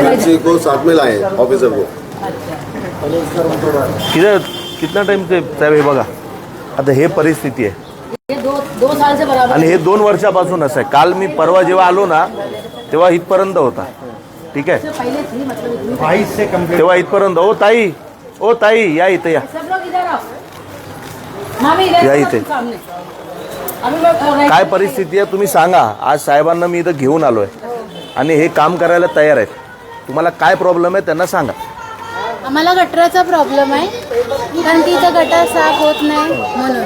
को साथ में लाए ऑफिसर को। किती कितना टाइम ते साहेब हे बघा आता हे परिस्थिती आहे ये दो दो साल से बराबर आणि हे दोन वर्षापासून असं आहे. काल मी परवा जेव्हा आलो ना तेव्हा इथपर्यंत होता. ठीक आहे? पहले थी मतलब इतनी बाईस से कम तेव्हा इथपर्यंत. ओ ताई ओ ताई या इथं या. सब लोग इधर आओ। मामी इधर या इथे. सामने। अभी लोग अ, right काय. परिस्थिती आहे तुम्ही सांगा. आज साहेबांना मी इथं घेऊन आलोय. आणि हे काम करायला तयार आहेत. तुम्हाला काय प्रॉब्लेम आहे त्यांना सांगा. आम्हाला गटराचा प्रॉब्लेम आहे. कारण इथं गटार साफ होत नाही म्हणून.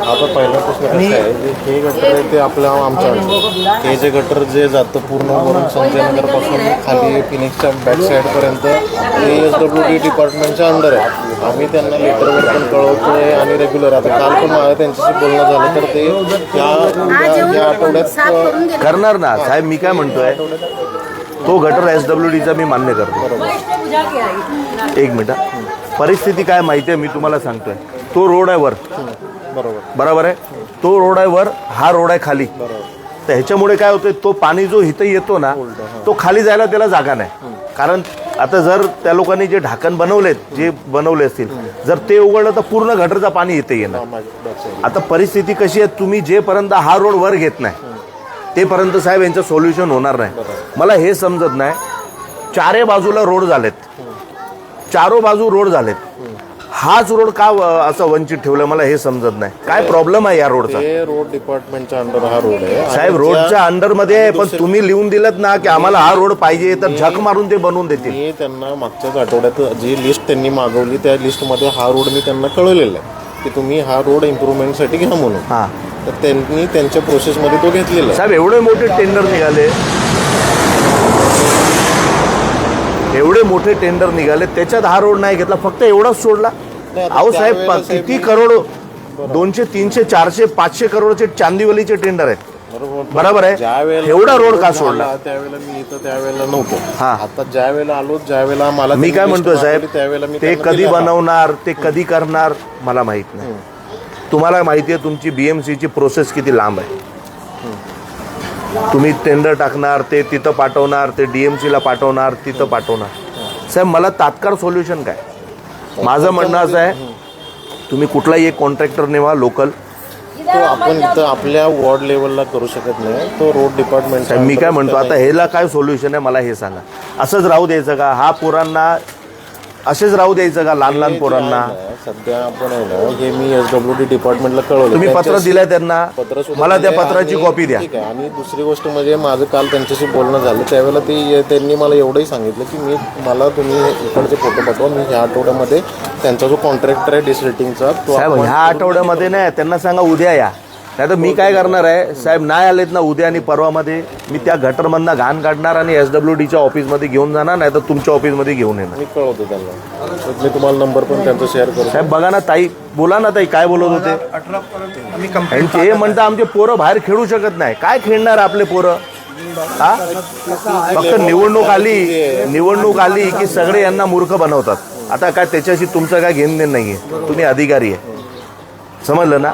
आता पहिल्यापासून कसं आहे जे हे गटर आहे ते आपल्या आमच्या हे जे गटर जे जातं पूर्ण वरून संजयनगरपासून खाली फिनिक्सच्या बॅक साईडपर्यंत हे एस डब्ल्यू डी डिपार्टमेंटच्या अंडर आहे. आम्ही त्यांना लेटरवर पण कळवतोय आणि रेग्युलर आता काल पण माझं त्यांच्याशी बोलणं झालं तर ते या आज या- या येऊन आठवड्यात साफ करून गेले करणार ना साहेब मी काय म्हणतोय? तो गटर एस डब्ल्यू डीचा मी मान्य करतो. एक मिनिट. परिस्थिती काय माहिती आहे? मी तुम्हाला सांगतोय. तो रोड आहे वर. बरोबर. बरोबर आहे? तो रोड आहे वर हा रोड आहे खाली. तर ह्याच्यामुळे काय होतंय? तो पाणी जो इथं येतो ना तो खाली जायला त्याला जागा नाही. कारण आता जर त्या लोकांनी जे ढाकण बनवलेत जे बनवले असतील जर ते उघडलं तर पूर्ण गटरचं पाणी येते येणार. आता परिस्थिती कशी आहे? तुम्ही जेपर्यंत हा रोड वर घेत नाही तेपर्यंत साहेब यांचं सोल्युशन होणार नाही. मला हे समजत नाही. चारे बाजूला रोड झालेत. चारो बाजू रोड झालेत. हाच रोड का असं वंचित ठेवलं मला हे समजत नाही. काय प्रॉब्लेम आहे या रोडचा? रोड डिपार्टमेंटच्या अंडर हा रोड आहे. साहेब रोडच्या अंडरमध्ये आहे पण तुम्ही लिहून दिलं ना की आम्हाला हा रोड पाहिजे तर झक मारून ते बनवून देतील. मी त्यांना मागच्याच आठवड्यात जी लिस्ट त्यांनी मागवली त्या लिस्टमध्ये हा रोड मी त्यांना कळवलेला आहे. की तुम्ही हा रोड इम्प्रूव्हमेंटसाठी घ्या म्हणून. हा. तर त्यांनी त्यांच्या प्रोसेसमध्ये तो घेतलेला आहे. साहेब एवढे मोठे टेंडर निघाले. एवढे मोठे टेंडर निघाले. त्याच्यात हा रोड नाही घेतला. फक्त एवढाच सोडला. नाही, आता अहो साहेब त्यावेळेला प- साहेब किती मी- करोड दोनशे तीनशे चारशे पाचशे करोडचे चांदीवलीचे टेंडर आहेत. बरोबर बरोबर. आहे? एवढा रोड का झाला, सोडला? त्यावेळेला मी इथं त्यावेळेला नव्हतो. हा. आता ज्या वेळेला आलो ज्या वेळेला मला मी त्यांनी काय म्हणतोय मागवली, साहेब त्यावेळेला मी ते त्यांना कधी दिला. बनवणार ते कधी करणार मला माहीत नाही. तुम्हाला माहिती आहे तुमची बीएमसीची प्रोसेस किती लांब आहे? तुम्ही टेंडर टाकणार ते तिथं पाठवणार ते डीएमसीला पाठवणार तिथं पाठवणार. साहेब मला तात्काळ सोल्युशन काय? माझं म्हणणं असं आहे तुम्ही कुठलाही एक कॉन्ट्रॅक्टर नेवा लोकल तो आपण इथं आपल्या वॉर्ड लेवलला करू शकत नाही. तो रोड डिपार्टमेंट मी काय म्हणतो आता ह्याला काय सोल्युशन आहे मला हे सांगा. असंच राहू द्यायचं का? हा पोरांना असेच राहू द्यायचं का? लहान लहान पोरांना? सध्या आपण आहे ना हे मी एस डब्ल्यू डी डिपार्टमेंटला कळवलं. तुम्ही पत्र त्यांच्याशी- दिलंय त्यांना. पत्र सुद्धा मला त्या दिलंय पत्राची आणि- कॉपी द्या. ठीक आहे आणि दुसरी गोष्ट म्हणजे माझं काल त्यांच्याशी बोलणं झालं. त्यावेळेला ते त्यांनी मला एवढंही सांगितलं की मी मला तुम्ही इकडचे फोटो पाठवा. मी ह्या आठवड्यामध्ये त्यांचा जो कॉन्ट्रॅक्टर आहे डिसरेटिंगचा तो साहेब आपण- ह्या आठवड्यामध्ये नाही त्यांना सांगा उद्या या. नाही तर मी काय करणार आहे? साहेब नाही आलेत ना उद्या आणि परवामध्ये. मी त्या गटरमधनं घाण काढणार आणि एस डब्ल्यू डीच्या ऑफिसमध्ये घेऊन जाणार नाही तर तुमच्या ऑफिसमध्ये घेऊन येणार. मी कळवतो त्यांना. मी तुम्हाला नंबर पण त्यांचा शेअर करतो. साहेब बघा ना ताई बोला ना ताई काय बोलत होते? अठरा पर्यंत आम्ही कंप्लीट आणि ते म्हणता आमचे पोरं बाहेर खेळू शकत नाही. काय खेळणार आपले पोरं? हा? फक्त निवडणूक आली निवडणूक आली की सगळे यांना मूर्ख बनवतात. आता काय त्याच्याशी तुमचं काय घेणं देणं नाहीये. तुम्ही अधिकारी आहे. समजलं ना?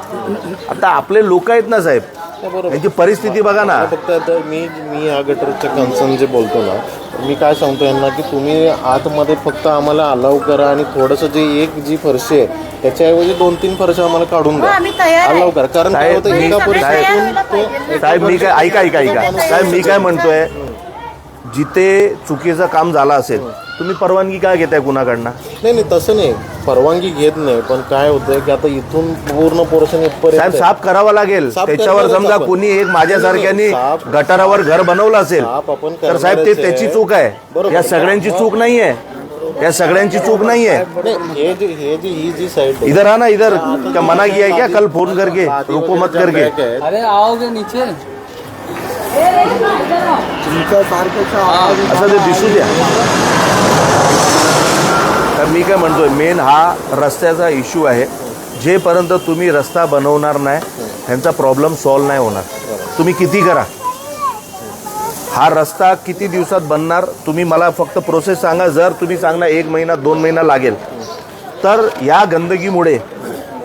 आता आपले लोक आहेत ना साहेब? यांची परिस्थिती बघा ना. फक्त आता मी मी या गटरच्या कन्सर्न जे बोलतो ना मी काय सांगतो यांना की तुम्ही आतमध्ये फक्त आम्हाला अलाव करा आणि थोडंसं जे एक जी फरशी आहे त्याच्याऐवजी दोन तीन फरशी आम्हाला काढून द्या. आम्ही तयार आहे. अलाव करा. कारण काय साहेब, होतं मी- एका फरशीतून तो पाहिजे. साहेब मी काय ऐका ऐका ऐका. साहेब मी काय म्हणतोय जिथे चुकीचं काम झालं असेल तुम्ही परवानगी काय घेताय कुणाकडनं? नाही नाही तसं नाही. परवानगी घेत नाही पण काय होतंय की आता इथून पूर्ण पोर्शन साहेब इथपर्यंत साफ करावा लागेल. साफ त्याच्यावर करणारच समजा आपण. कोणी एक माझ्यासारख्यानी साफ- गटारावर घर बनवलं असेल साफ आपण तर साहेब ते करणारच त्याची आहे. चूक आहे. बरोबर. या सगळ्यांची चूक नाहीये या सगळ्यांची चूक नाहीये नाही, हे जे हे जी ही जी साईड इधर इधर. क्या मना किया है क्या? कल फोन करके रुको मत करके. अरे आओगे नीचे? असं ते दिसू द्या. तर मी काय म्हणतोय मेन हा रस्त्याचा इश्यू आहे. जेपर्यंत तुम्ही रस्ता बनवणार नाही ह्यांचा प्रॉब्लेम सॉल्व नाही होणार. तुम्ही किती करा? हा रस्ता किती दिवसात बनणार तुम्ही मला फक्त प्रोसेस सांगा. जर तुम्ही सांगणार एक महिना दोन महिना लागेल तर या गंदगीमुळे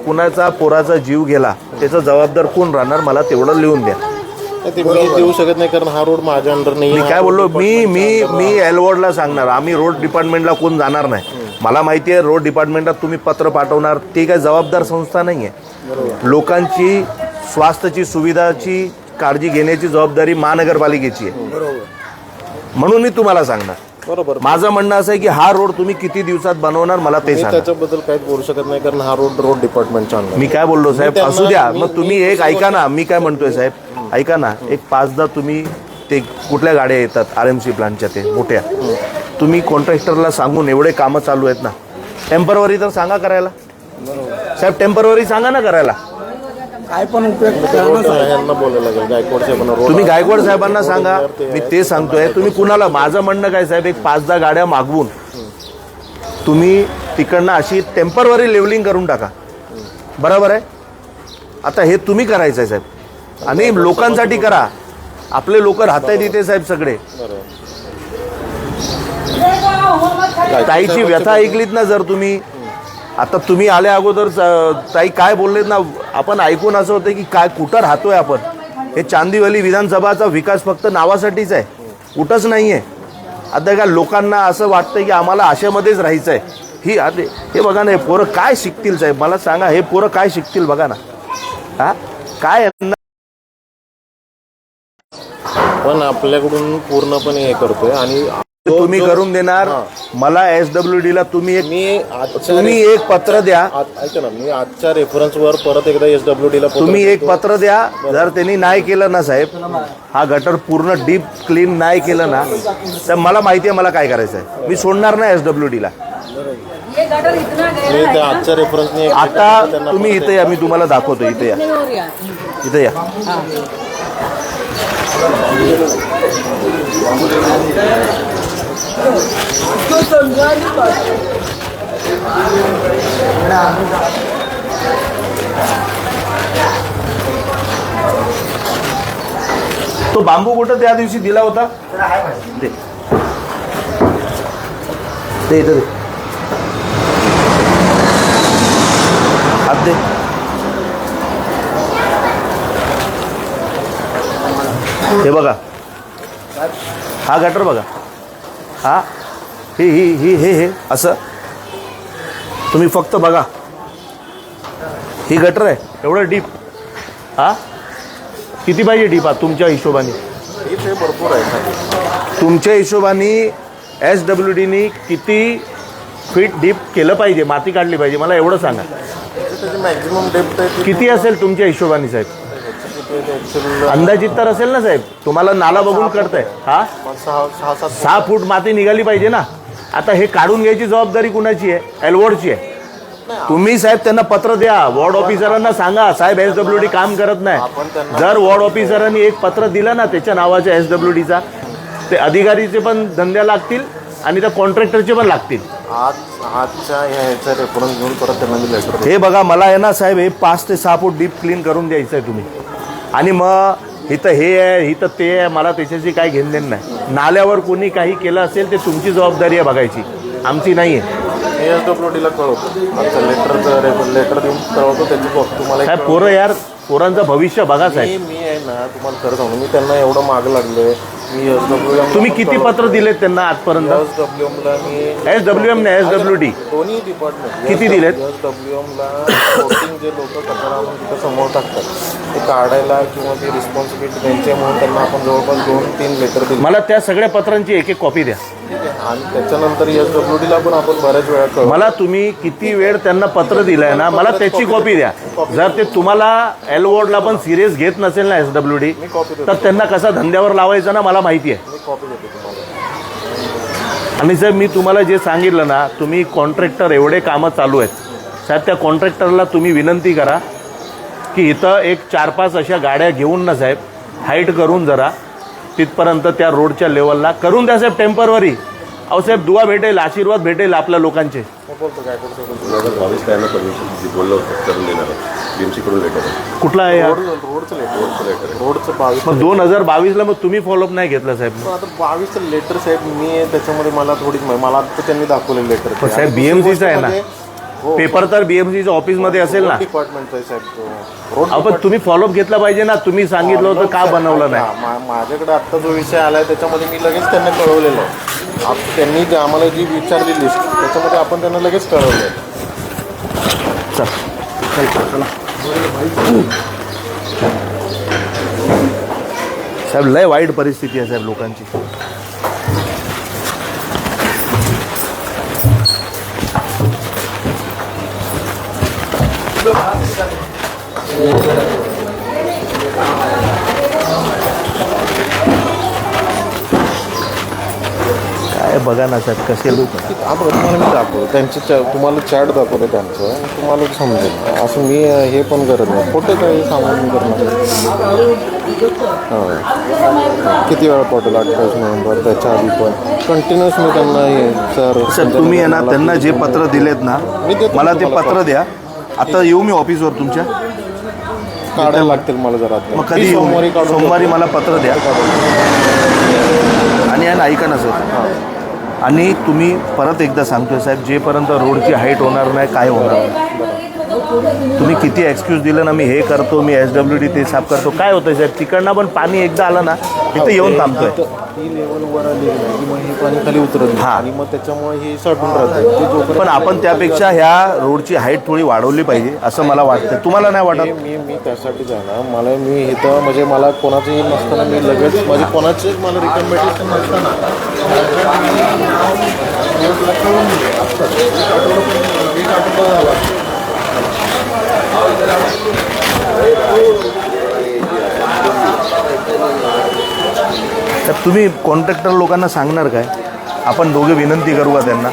कुणाचा पोराचा जीव गेला त्याचा जबाबदार कोण राहणार मला तेवढं लिहून द्या. ते मी देऊ शकत नाही कारण हा रोड माझ्या अंडर नाही. मी काय बोललो मी मी मी एलवॉर्डला सांगणार आम्ही रोड डिपार्टमेंटला कोण जाणार नाही. मला माहिती आहे रोड डिपार्टमेंटात तुम्ही पत्र पाठवणार ती काय जबाबदार संस्था नाही आहे लोकांची स्वास्थ्याची सुविधाची काळजी घेण्याची जबाबदारी महानगरपालिकेची आहे. म्हणून मी तुम्हाला सांगणार. बरोबर. माझं म्हणणं असं आहे की हा रोड तुम्ही किती दिवसात बनवणार मला ते मी सांगा. त्याच्याबद्दल काहीच बोलू शकत नाही कारण हा रोड रोड डिपार्टमेंटच्या अंडर मी काय बोललो साहेब? त्यांना- असू द्या. मी- मग तुम्ही मी- एक ऐका ना. मी काय म्हणतोय साहेब? ऐका ना. एक पाचदा तुम्ही ते कुठल्या गाड्या येतात? आर एम सी प्लांटच्या ते मोठ्या. तुम्ही कॉन्ट्रॅक्टरला सांगून एवढे कामं चालू आहेत ना. टेम्परवरी तर सांगा करायला. साहेब टेम्परवरी सांगा ना करायला. काय पण उपयोग यांना बोलायला लागेल. गायकवाड साहेबांना रोड तुम्ही गायकवाड साहेबांना सांगा. मी ते सांगतोय. तुम्ही कुणाला माझं म्हणणं काय साहेब एक पाच दहा गाड्या मागवून तुम्ही तिकडनं अशी टेम्परवरी लेवलिंग करून टाका. बरोबर आहे? आता हे तुम्ही करायचं आहे साहेब. आणि लोकांसाठी करा. आपले लोक राहत आहेत इथे साहेब सगळे. ताईची व्यथा ऐकलीत ना जर तुम्ही? आता तुम्ही आल्या अगोदर ताई काय बोललेत ना आपण ऐकून असं होतं की काय कुठं राहतोय आपण? हे चांदीवली विधानसभाचा विकास फक्त नावासाठीच आहे. कुठंच नाही आहे आता का लोकांना असं वाटतं की आम्हाला आशेमध्येच राहायचं आहे ही अरे हे बघा ना हे पोरं काय शिकतील साहेब? मला सांगा हे पोरं काय शिकतील बघा ना. हा? काय पण आपल्याकडून पूर्णपणे हे करतोय आणि तुम्ही करून देणार. मला एस डब्ल्यू डी ला तुम्ही एक मी तुम्ही एक पत्र द्या. ऐका ना मी आजच्या रेफरन्सवर परत एकदा एस डब्ल्यू डी ला पत्र तुम्ही एक. पत्र द्या. जर त्यांनी नाही केलं ना साहेब हा गटर पूर्ण डीप क्लीन नाही केलं ना तर मला माहिती आहे मला काय करायचं आहे. मी सोडणार नाही एस डब्ल्यू डी ला. आजच्या रेफरन्सने आता तुम्ही इथे या मी तुम्हाला दाखवतो इथे या. इथे या. तो बांबू कुठं त्या दिवशी दिला होता? दे. दे इथं दे. हात दे. हे बघा. हा गटर बघा. हा ही ही ही हे हे असं. तुम्ही फक्त बघा. ही गटर आहे एवढं डीप हा? किती पाहिजे डीप हा तुमच्या हिशोबाने? भरपूर आहे. तुमच्या हिशोबाने एस डब्ल्यू डीनी किती फीट डीप केलं पाहिजे माती काढली पाहिजे मला एवढं सांगा. मॅक्झिमम डेप्थ किती असेल तुमच्या हिशोबाने साहेब? अंदाजित तर असेल ना साहेब. तुम्हाला नाला बघून करताय हा? सहा फूट. माती निघाली पाहिजे ना. आता हे काढून घ्यायची जबाबदारी कुणाची आहे? एलवॉर्डची आहे. तुम्ही साहेब त्यांना पत्र द्या. वॉर्ड ऑफिसरांना सांगा. साहेब एस डब्ल्यू डी काम करत नाही. जर वॉर्ड ऑफिसरांनी एक पत्र दिलं ना त्याच्या नावाच्या एस डब्ल्यू डीचा ते अधिकारीचे पण धंद्या लागतील आणि त्या कॉन्ट्रॅक्टरचे पण लागतील. हे बघा मला आहे ना साहेब हे पाच ते सहा फूट डीप क्लीन करून द्यायचं आहे तुम्ही. आणि मग इथं हे आहे इथं ते आहे मला त्याच्याशी काही घेणं देणं नाही. नाल्यावर कोणी काही केलं असेल ते तुमची जबाबदारी आहे बघायची. आमची नाही आहे. एस डब्ल्यू डीला कळवतो. आजचं लेटर लेटर देऊन कळवतो त्याची तुम्हाला साहेब पोरं यार पोरांचं भविष्य बघा साहेब. मी मी आहे ना तुम्हाला खरं सांगू मी त्यांना एवढं मागं लागलोय. मी एस डब्ल्यू तुम्ही किती पत्र दिलेत त्यांना आजपर्यंत? एस डब्ल्यू एमला मी एस डब्ल्यू एम नाही एस डब्ल्यू डी दोन्ही डिपार्टमेंट किती दिलेत? एस डब्ल्यू एमला जे लोक आणून तिथं समोर टाकतात. ते काढायला किंवा ती रिस्पॉन्सिबिलिटी त्यांची आहे म्हणून त्यांना आपण जवळपास दोन तीन लेटर दिले मला त्या सगळ्या पत्रांची एक एक कॉपी द्या. आणि त्याच्यानंतर एस डब्ल्यू डीला पण आपण बऱ्याच वेळा मला तुम्ही किती वेळ त्यांना पत्र दिलंय ना मला त्याची कॉपी द्या. जर ते तुम्हाला एल वॉर्डला पण सिरियस घेत नसेल ना एस डब्ल्यू डी तर त्यांना कसा धंद्यावर लावायचं ना मला माहिती आहे. मी कॉपी देतो तुम्हाला. आणि साहेब मी तुम्हाला जे सांगितलं ना तुम्ही कॉन्ट्रॅक्टर एवढे कामं चालू आहेत. साहेब त्या कॉन्ट्रॅक्टरला तुम्ही विनंती करा की इथं एक चार पाच अशा गाड्या घेऊन ना साहेब हाईट करून जरा तिथपर्यंत त्या रोडच्या लेवलला करून द्या साहेब टेम्परवरी साहेब दुवा भेटेल आशीर्वाद भेटेल आपल्या लोकांचे. दोन हजार बावीस परमिशन बोललं होतं करून देणार लेटर कुठला आहे हा? रोड रोडचं लेटर रोडचं बावीस मग दोन हजार बावीसला मग तुम्ही फॉलोअप नाही घेतला साहेब. पण आता बावीसचं लेटर साहेब मी त्याच्यामध्ये मला माहिती मला आता त्यांनी दाखवलेलं लेटर पण साहेब, BMC चं आहे ना? पेपर तर बीएमसीच्या ऑफिसमध्ये असेल ना. डिपार्टमेंटचा आहे साहेब तो. रोड तुम्ही फॉलोअप घेतला पाहिजे ना. तुम्ही सांगितलं होतं का बनवलं नाही? हा, मा- माझ्याकडे आत्ता जो विषय आलाय त्याच्यामध्ये मी लगेच त्यांना कळवलेलं आहे. आप- त्यांनी जे आम्हाला जी विचारली लिस्ट त्याच्यामध्ये आपण त्यांना लगेच कळवलं आहे साहेब लय वाईट परिस्थिती आहे साहेब लोकांची. बघा ना साहेब कसे लोक आपण तुम्हाला मी दाखवतो. त्यांचे चा- तुम्हाला चॅट दाखवतो त्यांचं. तुम्हाला समजेल. असं मी हे पण करत नाही. खोटं काही सांगून मी करणार हां. किती वेळा पाठवलं अठ्ठावीस नोव्हेंबर त्याच्या आधी पण. कंटिन्युअस मी त्यांना हे सर सर तुम्ही आहे ना त्यांना जे पत्र दिलेत ना मला ते पत्र द्या. आता येऊ मी ऑफिसवर तुमच्या. काढायला लागतील मला जरा मग कधी सोमवारी सोमवारी. मला पत्र द्या. आणि ऐका ना सर. आणि तुम्ही परत एकदा सांगतोय साहेब जेपर्यंत रोडची हाईट होणार नाही काय होणार नाही. तुम्ही किती एक्सक्यूज दिलं ना मी हे करतो मी एस डब्ल्यू डी ते साफ करतो. काय होतं साहेब तिकडनं पण पाणी एकदा आलं ना तिथं येऊन थांबतोय. इथं ती लेवल वर आली ना की मग हे पाणी खाली उतरत नाही. हां. आणि मग त्याच्यामुळे हे साठून राहतं. पण आपण त्यापेक्षा ह्या रोडची हाईट थोडी वाढवली पाहिजे असं मला वाटतं. तुम्हाला नाही वाटत? मी मी त्यासाठी जाणार. मला मी इथं म्हणजे मला कोणाचंही नसताना मी लगेच म्हणजे कोणाचे मला रिकमेंडेशन नसताना तर तुम्ही कॉन्ट्रॅक्टर लोकांना सांगणार काय? आपण दोघे विनंती करू का त्यांना?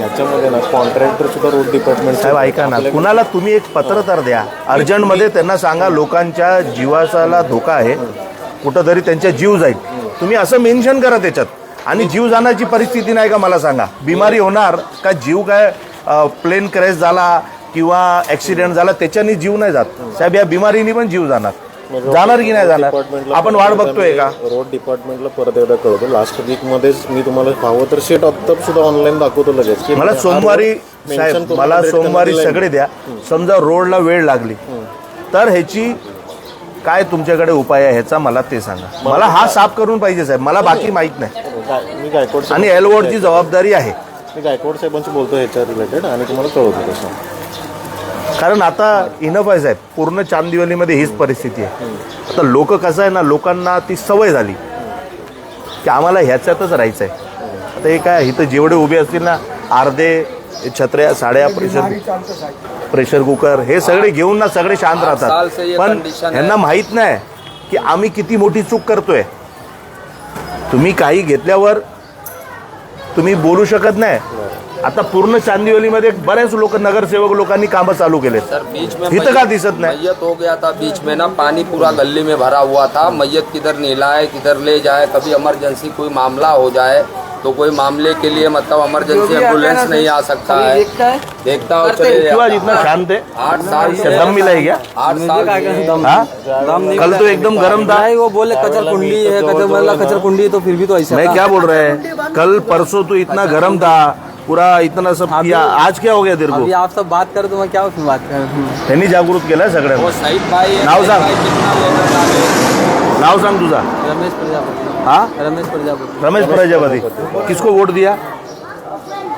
याच्यामध्ये ना कॉन्ट्रॅक्टर सुद्धा रोड डिपार्टमेंट साहेब ऐका ना कुणाला तुम्ही एक पत्र तर द्या. अर्जंटमध्ये त्यांना सांगा लोकांच्या जीवाला धोका आहे. कुठंतरी त्यांच्या जीव जाईल. तुम्ही असं मेन्शन करा त्याच्यात. आणि जीव जाण्याची परिस्थिती नाही का मला सांगा. बिमारी होणार का जीव काय प्लेन क्रॅश झाला किंवा ॲक्सिडेंट झाला त्याच्यानी जीव नाही जात. साहेब या बिमारीनी पण जीव जाणार. जाणार की नाही जाणार? आपण वाट बघतोय का? रोड डिपार्टमेंटला परत एकदा कळवतो. लास्ट वीक मध्येच मी तुम्हाला हवं तर शेट अत्तप सुद्धा ऑनलाईन दाखवतो लगेच. की मला हा सोमवारी road mention साहेब करून मला rate सोमवारी. सगळे द्या. समजा रोडला वेळ लागली. तर ह्याची काय तुमच्याकडे उपाय आहे ह्याचा मला ते सांगा. मला हा साफ करून पाहिजे साहेब. मला बाकी माहीत नाही. काय- मी गायकवाड साहेब- आणि एलवोडची जबाबदारी आहे. मी गायकवाड साहेबांशी बोलतो ह्याच्या रिलेटेड आणि तुम्हाला कळवतो तसं. कारण आता इनफ आहे साहेब पूर्ण चांदिवलीमध्ये हीच परिस्थिती आहे. आता लोक कसं आहे ना लोकांना ती सवय झाली की आम्हाला ह्याच्यातच राहायचं आहे आता हे काय इथं जेवढे उभे असतील ना अर्धे छत्र्या साड्या प्रेशर प्रेशर कुकर हे सगळे घेऊन ना सगळे शांत राहतात. पण. ह्यांना माहीत नाही की आम्ही किती मोठी चूक करतोय. तुम्ही काही घेतल्यावर तुम्ही बोलू शकत नाही. आता पूर्ण चांदिवलीमध्ये बरेच लोक नगरसेवक लोकांनी कामं चालू केलेत. सर बीच में इथं का दिसत नाही? मैयत हो गया था बीच में ना पानी पूरा गली में भरा हुआ था। मैयत किधर नीलाए किधर ले जाए कभी इमरजेंसी कोई मामला हो जाए तो कोई मामले के लिए मतलब इमरजेंसी एंबुलेंस नहीं आ सकता है। देखता हो। चले इतना शांत है? आठ साल से दम मिला है क्या? आठ साल से हाँ? कल तो एकदम गर्म था। वो बोले कचर कुंडी है कचर मतलब कचर कुंडी है तो फिर भी तो ऐसा मैं क्या बोल रहे हैं? कल परसों तो इतना गर्म था। पूरा इतना सब किया। आज क्या हो गया तेरे अभी को आप सब बात करो तो मैं क्या उसमें बात करूँ त्यांनी जागृत केलाय वो सगळ्यांना शहीद भाई नाव सांग. नाव सांग तुझा। रमेश प्रजापति। हाँ? रमेश प्रजापति। रमेश प्रजापति। किसको वोट दिया?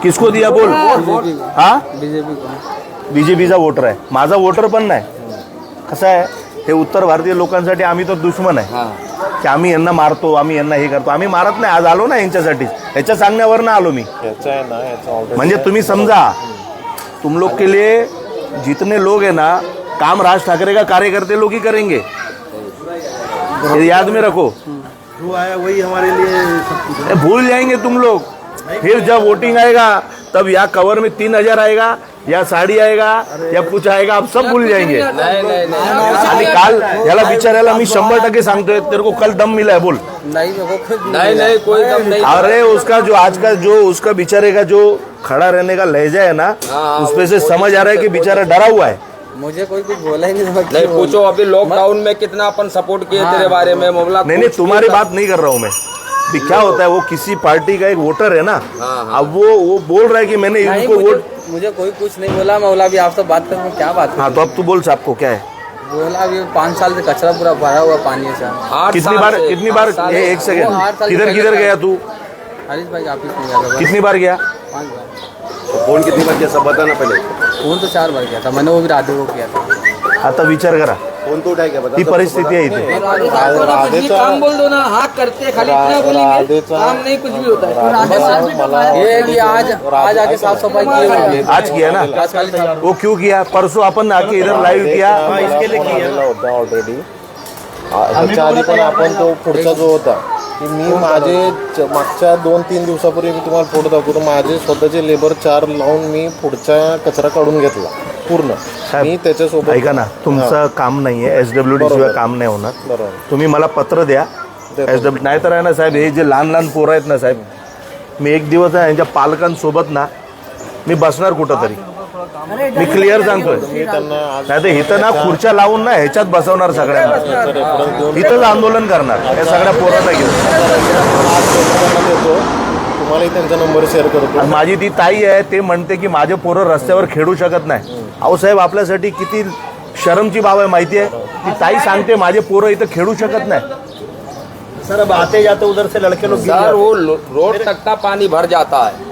किसको दिया बोल? हाँ? बीजेपी को। बीजेपीचा वोटर आहे। माझा वोटर पण नाही. कसं आहे? हे उत्तर भारतीय लोकांसाठी आम्ही तर दुश्मन आहे. की आम्ही यांना मारतो आम्ही यांना हे करतो. आम्ही मारत नाही आज आलो ना यांच्यासाठीच ह्याच्या सांगण्यावर ना आलो मी. याचा आहे ना याचा ऑलरेडी म्हणजे तुम्ही समजा तुम लोग के लिए जितने लोग हैं ना काम राज ठाकरे का कार्यकर्ते लोग ही करेंगे. ये याद में रखो. जो आया वही हमारे लिए सब कुछ भूल जाएंगे तुम लोग. फिर जब वोटिंग आएगा तब या कवर में तीन हजार आएगा या साडी आएगा या कुछ आएगा आप सब भूल जाएँगे। नहीं नहीं नहीं। आणि काल याला बिचारायला मी शंभर टक्के सांगतोय तेरे को कल दम मिला है बोल। नहीं मेरे को खुद नहीं नहीं कोई दम नहीं। अरे उसका जो आज का जो उसका बेचारे का जो खड़ा रहने का लहजा है ना हाँ, उसपे से समझ आ रहा है कि बेचारा डरा हुआ है। मुझे कोई कुछ बोला ही नहीं नहीं पूछो अभी लॉकडाउन में कितना अपन सपोर्ट किए तेरे बारे में मोबला नहीं नहीं तुम्हारी बात नहीं कर रहा हूँ मैं। भी क्या होता है वो किसी पार्टी का एक वोटर है ना। हाँ, अब वो वो बोल रहा है कि मैंने इनको मुझे, वोट मुझे कोई कुछ नहीं बोला मैं बोला अभी आपसे बात करूँ क्या बात हाँ? तो अब तू बोल आपको क्या है? बोला अभी पाँच साल से कचरा पूरा भरा हुआ पानी है सर कितनी बार से- कितनी बार से- एक सेकंड किधर किधर गया तू? हरीश भाई ऑफ़िस में गया? कितनी बार गया? पाँच बार। फ़ोन कितनी बार किया सब बताना पहले। फ़ोन तो चार बार किया था मैंने वो भी राधे को किया था। आता विचार करा। फ़ोन तो उठाया क्या बता। ही परिस्थिती आहे इथे राधेचा काम बोल दो ना हाँ करते खाली इतना बोलेंगे राधेचा काम नहीं कुछ भी होता है। ये है। आज आज आके साफ़ सफ़ाई की है आज किया ना? आज खाली साफ- वो क्यों किया? परसों आपण आके इधर लाईव्ह किया। इसके लिए किया। होता ऑलरेडी ह्याच्या आधी पण आपण तो पुढचा जो होता। की मी माझे च- मागच्या दोन तीन दिवसापूर्वी मी तुम्हाला फोटो दाखवतो. माझे स्वतःचे लेबर चार लावून मी पुढचा कचरा काढून घेतला पूर्ण. मी त्याच्यासोबत ऐका ना तुमचं काम नाहीये. एस डब्ल्यू डी शिवाय काम नाही होणार. बरोबर. तुम्ही मला पत्र द्या. एस डब्ल्यू नाही तर आहे ना साहेब हे जे लहान लहान पोरं आहेत ना साहेब मी एक दिवस आहे यांच्या पालकांसोबत ना मी बसणार कुठं तरी मी क्लिअर सांगतोय. मी त्यांना आज नाही तर इथं ना खुर्च्या लावून ना ह्याच्यात बसवणार सगळ्यांना. रेफरन्स देऊन इथंच आंदोलन करणार. या सगळ्या पोरांना घेऊन. देतो तुम्हालाही त्यांचा नंबर शेअर करतो. आणि माझी ती ताई आहे ते म्हणते की माझे पोरं रस्त्यावर खेळू शकत नाही. अहो साहेब आपल्यासाठी किती शरमची बाब आहे माहिती आहे? ती ताई सांगते माझे पोरं इथं खेळू शकत नाही. सर अब आते जाते उधर से लड़के लोग सर वो रोड तक का पानी भर जाता है।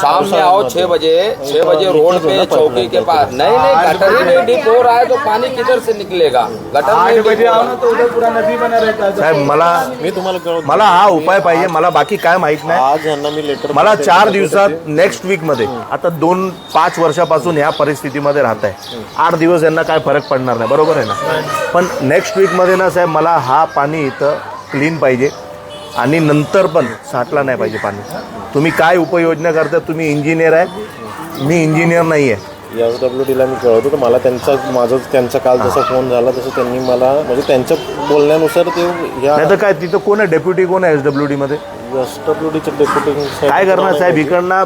शाम में आओ छह बजे छह बजे रोड पे चौकी के पास। नहीं नहीं गटर नहीं डिप हो रहा है तो पानी किधर से निकलेगा? गटर डिप हो रहा। तो उधर पूरा नदी बना रहता है साहेब मला मी तुम्हाला मला हा उपाय पाहिजे मला बाकी काय माहीत नाही. आज यांना मी लेटर मला चार दिवसात नेक्स्ट वीकमध्ये आता दोन पाच वर्षापासून ह्या परिस्थितीमध्ये राहत आहे. आठ दिवस यांना काय फरक पडणार नाही बरोबर आहे ना? पण नेक्स्ट वीकमध्ये ना साहेब मला हा पाणी इथं क्लीन पाहिजे. आणि नंतर पण साठला नाही पाहिजे पाणी. तुम्ही काय उपाययोजना करता तुम्ही इंजिनियर आहे. मी इंजिनियर नाही आहे एस डब्ल्यू डीला मी कळवतो तर मला त्यांचा माझा त्यांचा काल जसा फोन झाला तसं त्यांनी मला म्हणजे त्यांच्या बोलण्यानुसार ते या नाही तर काय तिथं कोण आहे? डेप्युटी कोण आहे एस डब्ल्यू डी मध्ये? एस डब्ल्यू डीचे डेप्युटी काय करणार साहेब? इकडनं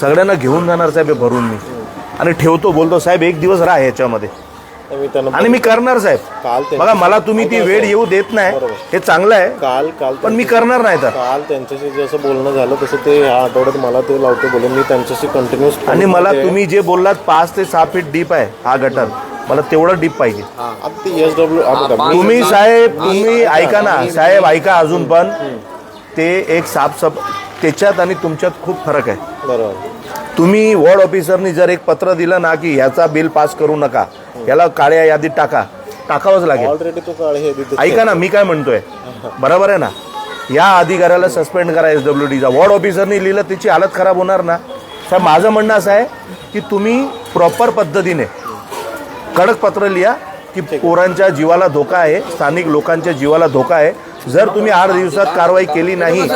सगळ्यांना घेऊन जाणार साहेब हे भरून मी. आणि ठेवतो बोलतो साहेब एक दिवस राहा ह्याच्यामध्ये. मी त्यांना आणि मी करणार साहेब. त्यांची- बघा मला तुम्ही ती वेळ येऊ देत नाही. बरोबर. हे चांगलं आहे काल काल पण मी करणार नाही तर. काल त्यांच्याशी जसं बोलणं झालं तसं ते ह्या आठवड्यात मला ते लावते बोले मी त्यांच्याशी कंटिन्युअस आणि मला तुम्ही जे बोललात पाच ते सहा फीट डीप आहे हा गटर. मला तेवढं डीप पाहिजे. ते एस डब्ल्यू पाच- तुम्ही साहेब तुम्ही ऐका ना साहेब ऐका अजून पण. ते एक साफसफ त्याच्यात आणि तुमच्यात खूप फरक आहे. बरोबर. तुम्ही वॉर्ड ऑफिसरनी जर एक पत्र दिलं ना की ह्याचा बिल पास करू नका याला काळ्या यादीत टाका. टाकावंच लागेल. तो काळ हे ऐका ना मी काय म्हणतोय? बरोबर आहे ना? या अधिकाऱ्याला सस्पेंड करा एस डब्ल्यू डीचा वॉर्ड ऑफिसरनी लिहिलं त्याची हालत खराब होणार ना? साहेब माझं म्हणणं असं आहे की तुम्ही प्रॉपर पद्धतीने कडक पत्र लिहा की पोरांच्या जीवाला धोका आहे स्थानिक लोकांच्या जीवाला धोका आहे. जर तुम्ही आठ दिवसात कारवाई केली नाही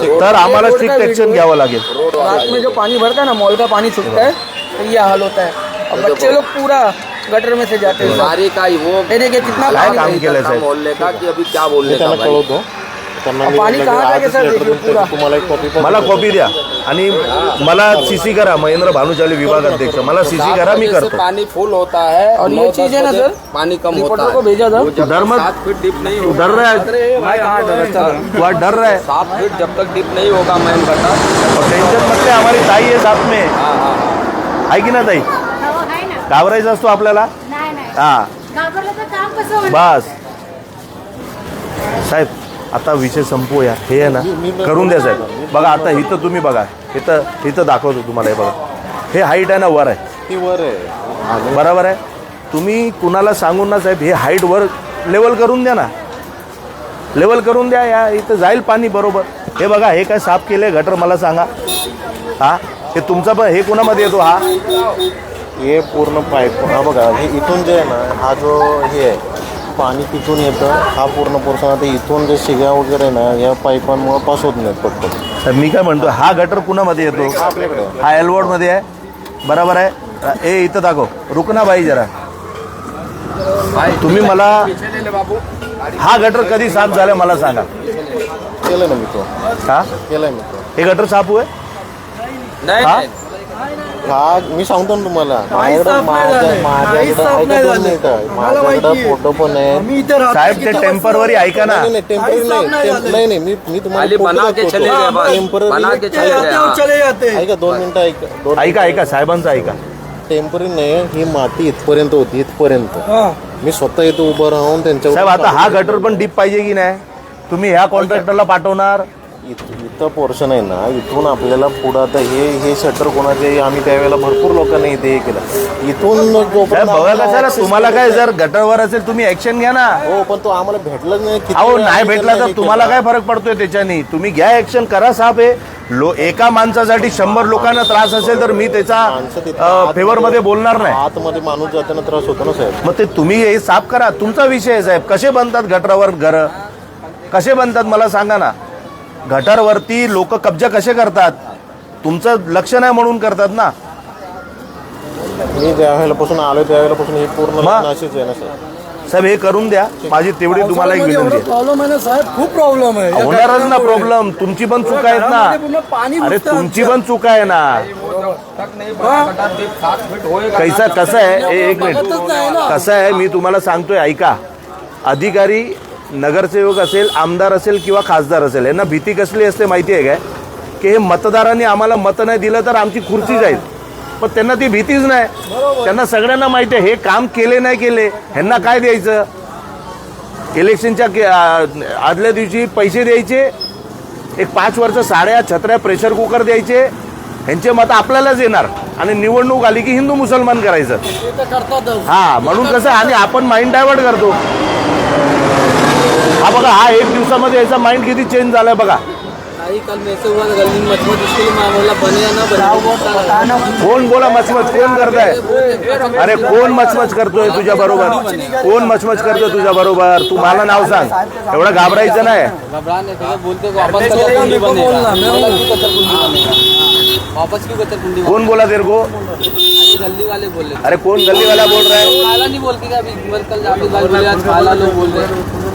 तर आम्हाला स्ट्रिक्ट ऍक्शन घ्यावं लागेल. रात में जो पानी भरता है ना मॉल का पानी छूटता है तो ये हाल होता है। और बच्चे लोग पूरा गटर में से जाते हैं। सब। बीमारी का ही वो ये देखिए कितना काय पानी काम है। केलंय साहेब मोहल्ले का कि अभी क्या मी बोलने का त्यांना भाई? कळवतो त्यांना मी पाणी लगेच कहाँ जाके आजच सर? letter देखिए देतो. पूरा? तुम्हाला एक कॉपी पण मला देतो. कॉपी द्या। आणि मला सीसी करा महेंद्र भानुशाली विभाग अध्यक्ष मला सीसी सात करा मी बजे से करतो पानी फुल होता है और ये नौ, चीज़ दस है ना बजे सर, पानी कम होता रिपोर्टर है। को भेजा था। वो जब डर तक मत। सात फीट डिप नहीं तू होगा। डर रहा है? मैं कहाँ डरता हूँ तू आज डर रहा है? सात फीट जब तक डिप नहीं होगा मैन गटर और टेंशन मत ले हमारी ताई आहे साथ में। हाँ हाँ हाँ। आहे की ना ताई? हो आहे ना घाबरायचं असतो आपल्याला? नाही नाही. हा. बस. साहेब आता विषय संपवूया हे आहे ना करून द्या साहेब. बघा आता इथं तुम्ही बघा. इथं इथं दाखवतो तुम्हाला हे बघा. हे हाईट आहे ना वर आहे. ती वर आहे. बरोबर आहे? तुम्ही कुणाला सांगून ना साहेब हे हाईट वर लेवल करून द्या ना. लेवल करून द्या या इथं जाईल पाणी बरोबर. हे बघा हे काय साफ केले गटर मला सांगा. हा? हे तुमचा पण हे कुणामध्ये येतो हा? हे पूर्ण पाईप हा बघा हे इथून जे आहे ना हा जो हे आहे पाणी तिथून येतं हा पूर्ण पोर्शन आता इथून जे शिग्या वगैरे आहे ना या पाईपांमुळे पास होत नाहीत पटकन. तर मी काय म्हणतो हा गटर कुणामध्ये येतो? आपल्याकडे. आहे. हा एलवॉर्डमध्ये आहे. बरोबर आहे? ए इथं दाखव. रुक ना बाई जरा. भाई तुम्ही मला हा गटर कधी साफ झाला मला सांगा. केलं ना मी तो. हा? केलंय मी तो. हे गटर साफ हुए? नहीं हाँ? नहीं. हा मी सांगतो ना तुम्हाला माझ्याकडे साफ नाही झालंय. माझ्या- काही माझ्याकडे साफ ऐका नाही दोन झालंय. मिनिटं. मला माझ्याकडे माहिती आहे. फोटो पण आहे इथे राहतो साहेब ते किती टेम्परवरी ऐका ना नाही नाही टेंपररी साफ नाही नाही टेम- झालंय. नाही नाही मी मी तुम्हाला खाली फोटो बना के दाखवतो. चले गए बस टेंपररी बना के ते चले गए आते हाँ. और चले जाते ऐका दोन मिनिटं ऐका दोन ऐका ऐका साहेबांचं ऐका टेंपररी नाही ही माती इथपर्यंत होती इथपर्यंत हा. मी स्वतः इथं उभं राहून त्यांच्यावर साहेब आता हा गटर पण डीप पाहिजे की नाही तुम्ही ह्या कॉन्ट्रॅक्टरला पाठवणार इथं इथं पोर्शन आहे ना इथून आपल्याला पुढं आता हे हे शटर कोणाचे आम्ही त्यावेळेला भरपूर लोकांनी इथे हे केलं. इथून जोपर्यंत बघा access तुम्हाला काय जर गटरवर असेल तुम्ही ऍक्शन घ्या ना. हो पण तो आम्हाला भेटलाच नाही किती अहो वेळा नाही आम्ही भेटला त्यांना तर हे तुम्हाला केलं. काय फरक पडतोय त्याच्यानी? तुम्ही घ्या ऍक्शन करा साहेब हे. लो एका माणसासाठी शंभर लोकांना त्रास असेल तर मी माणसं तिथं त्याचा फेवर मध्ये बोलणार नाही. आतमध्ये माणूस जाताना त्रास होतो ना साहेब. मग ते तुम्ही हे साफ करा. तुमचा विषय आहे साहेब. कसे बनतात गटरावर घर? कसे बनतात मला सांगा ना. गटारवरती लोक कब्जा कसे करतात? तुमचं लक्ष नाही म्हणून करतात ना? मी ज्या वेळेलापासून आलो त्यावेळेलापासून हे पूर्ण मग? नाशिक आहे ना साहेब साहेब हे करून द्या. माझी तेवढी तुम्हाला एक विनंती आहे. प्रॉब्लेम आहे ना साहेब? खूप प्रॉब्लेम आहे. या होणारच ना. प्रॉब्लेम तुमची पण चूक आहेत घरामध्ये पूर्ण ना अरे घुसतं तुमची. पण चूक आहे ना. कैसा कसं आहे? ए- एक बघतच नाही मिनिट ना. कसं आहे? मी तुम्हाला सांगतोय ऐका. अधिकारी नगरसेवक असेल आमदार असेल किंवा खासदार असेल यांना भीती कसली असते माहिती आहे काय? की हे मतदारांनी आम्हाला मत नाही दिलं तर आमची खुर्ची जाईल. पण त्यांना ती भीतीच नाही. त्यांना सगळ्यांना माहिती आहे हे काम केले नाही केले ह्यांना काय द्यायचं? इलेक्शनच्या के- आदल्या दिवशी पैसे द्यायचे एक पाच वर्ष साड्या छत्र्या प्रेशर कुकर द्यायचे ह्यांचे मत आपल्यालाच येणार. आणि निवडणूक आली की हिंदू मुसलमान करायचं. हा म्हणून कसं आणि आपण माइंड डायव्हर्ट करतो. हा बघा हा एक दिवसामध्ये याचा माइंड किती चेंज झालाय बघा. कोण बोला मचमच? कोण करताय? अरे कोण मचमच करतोय तुझ्या बरोबर? कोण मचमच करतोय तुझ्या बरोबर? तू मला नाव सांग. एवढं घाबरायचं नाही. कोण बोला तेरे को? बनेगा गली वाले बोले अरे कोण गल्ली वाला बोल रहा है।